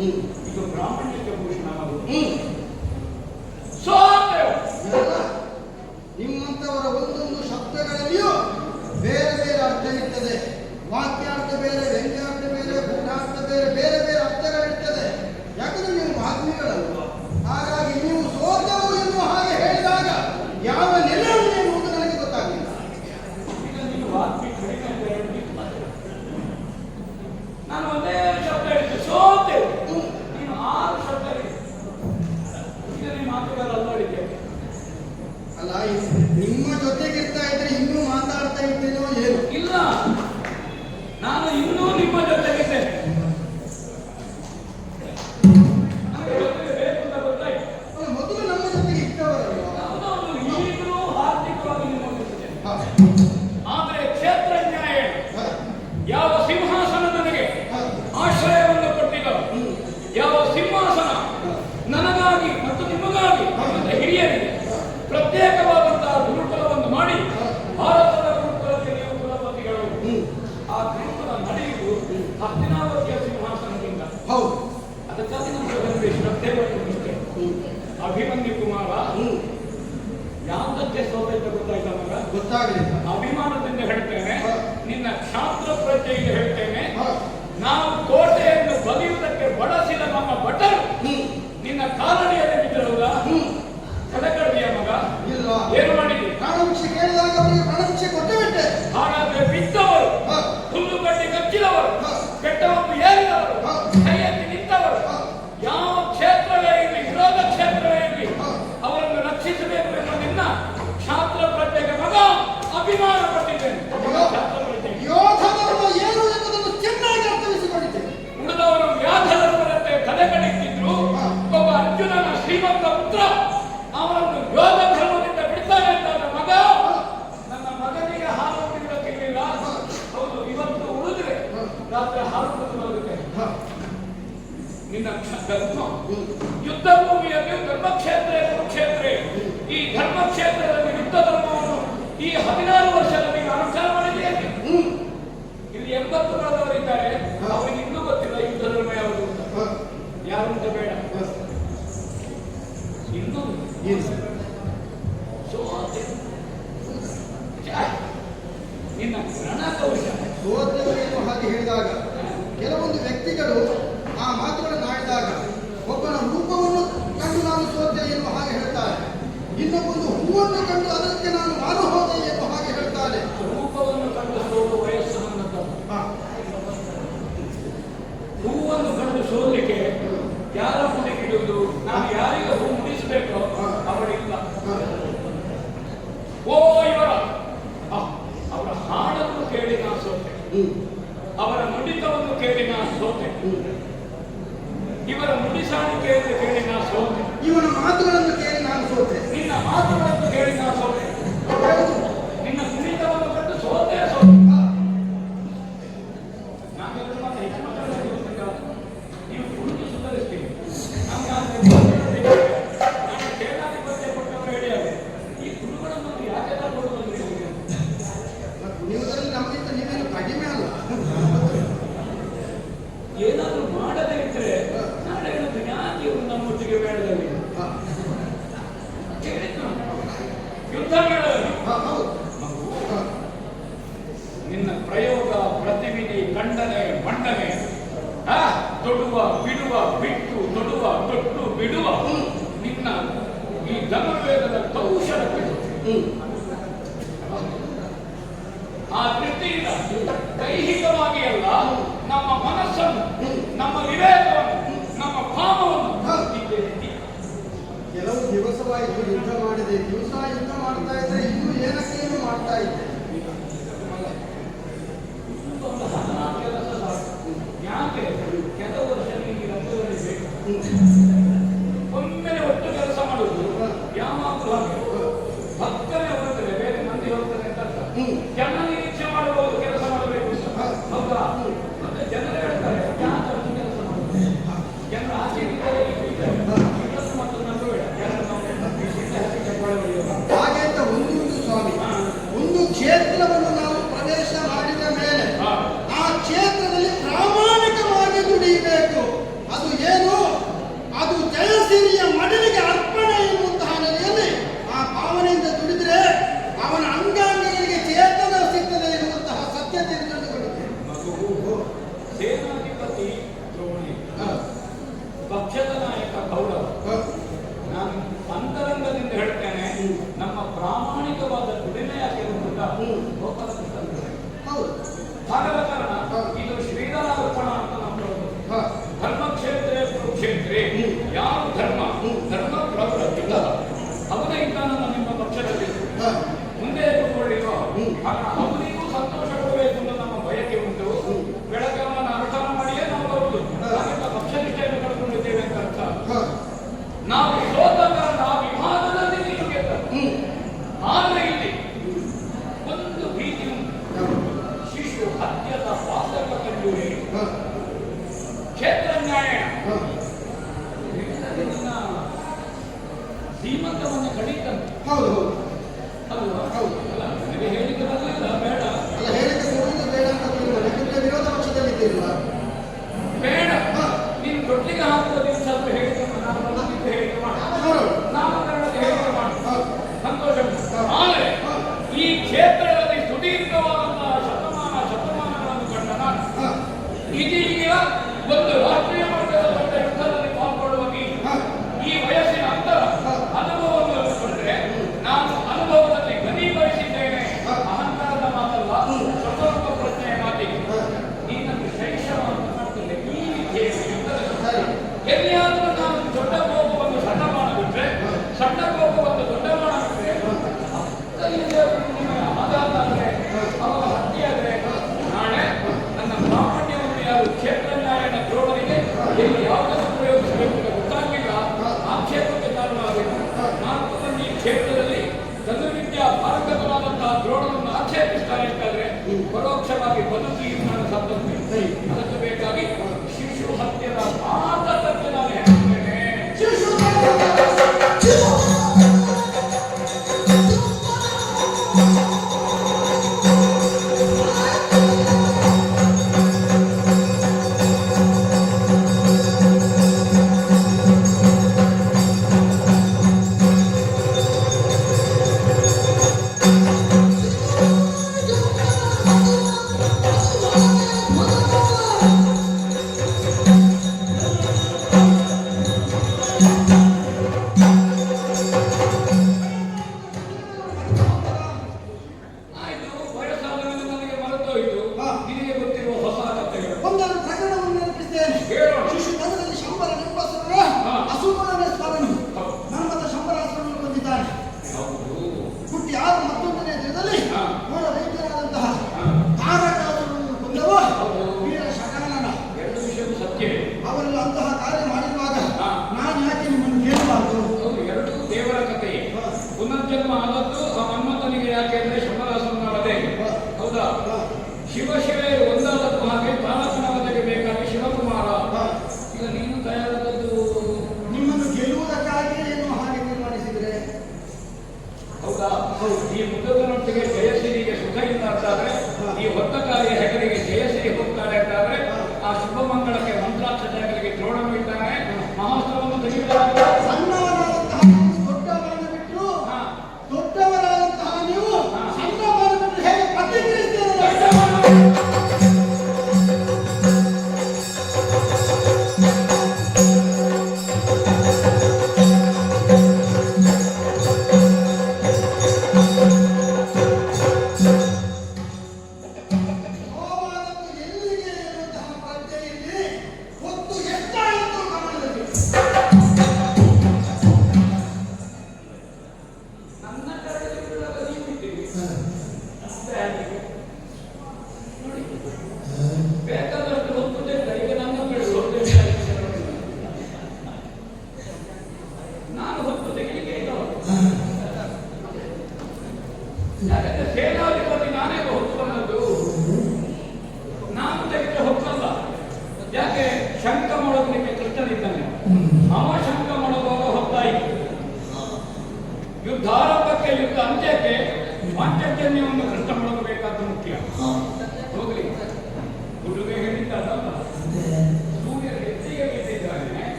嗯 ಮಾಡ್ತಾ ಇದ್ದೇನೋ ಏನು. ಇಲ್ಲ. ನಾನು ಇನ್ನೂ ನಿಮ್ಮ ಜೊತೆಗಿದ್ದೇನೆ. ಅಭಿಮನ್ಯು ಕುಮಾರ. ಯಾವ್ದಕ್ಕೆ ಸ್ವಾತಂತ್ರ್ಯ ಗೊತ್ತಾಯ್ತಾ ಮಗ? ಗೊತ್ತಾಗಲಿಲ್ಲ. ಅಭಿಮಾನದ ಸೋದರವರೇನು ಹಾಗೆ ಹೇಳಿದಾಗ ಕೆಲವೊಂದು ವ್ಯಕ್ತಿಗಳು ಆ ಮಾತುಗಳನ್ನು ಆಡಿದಾಗ ಒಬ್ಬನ ರೂಪವನ್ನು ಕಂಡು ನಾನು ಸೋತೆ ಎನ್ನುವ ಹಾಗೆ ಹೇಳ್ತಾರೆ. ಇನ್ನೊಬ್ಬನು ಹೂವನ್ನು ಕಂಡು ಅದಕ್ಕೆ ನಾನು ಮಾರು ಹೋದೆ ಎನ್ನುವ ಹಾಗೆ ಹೇಳ್ತಾರೆ. ರೂಪವನ್ನು ಕಂಡು ಸೋಲು ವಯಸ್ಸು ಹೂವನ್ನು ಕಂಡು ಸೋಲಿಕ್ಕೆ ಯಾರ ಮುಂದೆ ಇಡುವುದು ನಾನು ಯಾರಿಗೂ தொடுவா விடுவா விட்டு தொடுவா தொட்டு விடுவா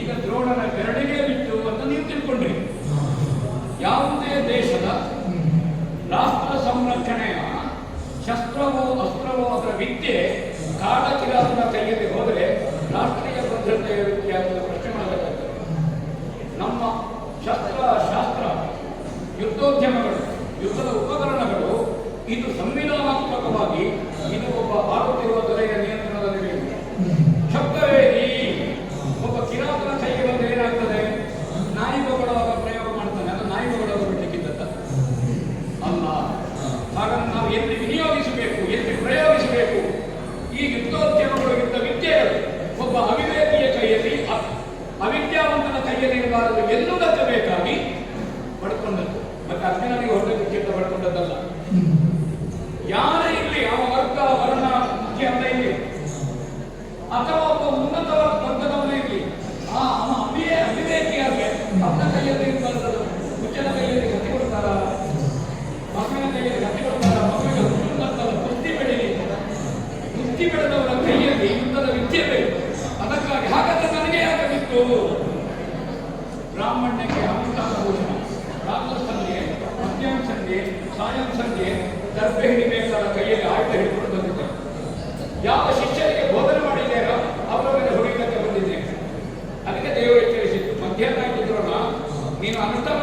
ಈಗ ದ್ರೋಣನ ಬೆರಳಿಗೆ ಬಿಟ್ಟು ಅಂತ ನೀವು ತಿಳ್ಕೊಂಡ್ರಿ. ಯಾವುದೇ ದೇಶದ ರಾಷ್ಟ್ರ ಸಂರಕ್ಷಣೆಯ ಶಸ್ತ್ರವೋ ಅಸ್ತ್ರವೋ ಅದರ ವಿದ್ಯೆ ಕಾಡ ಕಿರಾತನ ಕೈಯಲ್ಲಿ ಹೋದರೆ ರಾಷ್ಟ್ರೀಯ ಭದ್ರತೆಯ ವಿದ್ಯೆ ಅಂತ ಪ್ರಶ್ನೆ ಮಾಡಬೇಕಾಗ್ತದೆ. ನಮ್ಮ ಶಸ್ತ್ರ ಶಾಸ್ತ್ರ, ಯುದ್ಧೋದ್ಯಮಗಳು ಯುದ್ಧದ ಕೊಡುಗೆ ನೀಡಬಾರದು ಎನ್ನುವುದಕ್ಕೆ ಬೇಕಾಗಿ ಪಡ್ಕೊಂಡದ್ದು. ಮತ್ತೆ ಅರ್ಜುನನಿಗೆ ಹೊರಗೆ ಬಿಟ್ಟಿದ್ದ ಪಡ್ಕೊಂಡದ್ದಲ್ಲ. ಯಾರೇ ಇರಲಿ, ಯಾವ ವರ್ಗ, ವರ್ಣ, ಮುಖ್ಯ ಅಂತ ಇರಲಿ. ಅಥವಾ ಒಬ್ಬ ಉನ್ನತ ವರ್ಗದವನು ಇರಲಿ. ಆ, ಅವ ಅಭಿಯೇ ಅಭಿವೇಕಿಯಾಗೆ ಅವನ ಕೈಯಲ್ಲಿ ಬರ್ತದೆ ಮುಚ್ಚನ ಕೈಯಲ್ಲಿ ಗತಿ ಕೊಡ್ತಾರ? ಮಕ್ಕಳ ಕೈಯಲ್ಲಿ ಗತಿ ಕೊಡ್ತಾರ? ಮಕ್ಕಳಿಗೆ ಉನ್ನತವ ಬುದ್ಧಿ ಬೆಳೆಯಲಿ. ಬುದ್ಧಿ ಬೆಳೆದವರ ಕೈಯಲ್ಲಿ ಯುದ್ಧದ ವಿದ್ಯೆ ಬೇಕು. ಅದಕ್ಕಾಗಿ ಹಾಗಾದ್ರೆ ನನಗೆ ಯಾಕೆ ಬಿತ್ತು ಬ್ರಾಹ್ಮಣ್ಯಕ್ಕೆ ಅನುಷ್ಠಾನ ಭೋಜನ ರಾಮ ಸಂಜೆ, ಮಧ್ಯಾಹ್ನ ಸಂಜೆ, ಸಾಯಂ ಸಂಜೆ ದರ್ಬೆ ಹಿಡಿಬೇಕಾದ ಕೈಯಲ್ಲಿ ಆಯುಧ ಹಿಡಿದುಕೊಂಡು ಬಂದಿದ್ದೆ. ಯಾವ ಶಿಷ್ಯರಿಗೆ ಬೋಧನೆ ಮಾಡಿದರೆ ಅವರ ಮೇಲೆ ಹೊಡಿಲಿಕ್ಕೆ ಅದಕ್ಕೆ ದೇವರು ಎಚ್ಚರಿಸಿತ್ತು ಮಧ್ಯಾಹ್ನ ಆಗಿದ್ರಲ್ಲ ನೀನು ಅನುಷ್ಠಾನ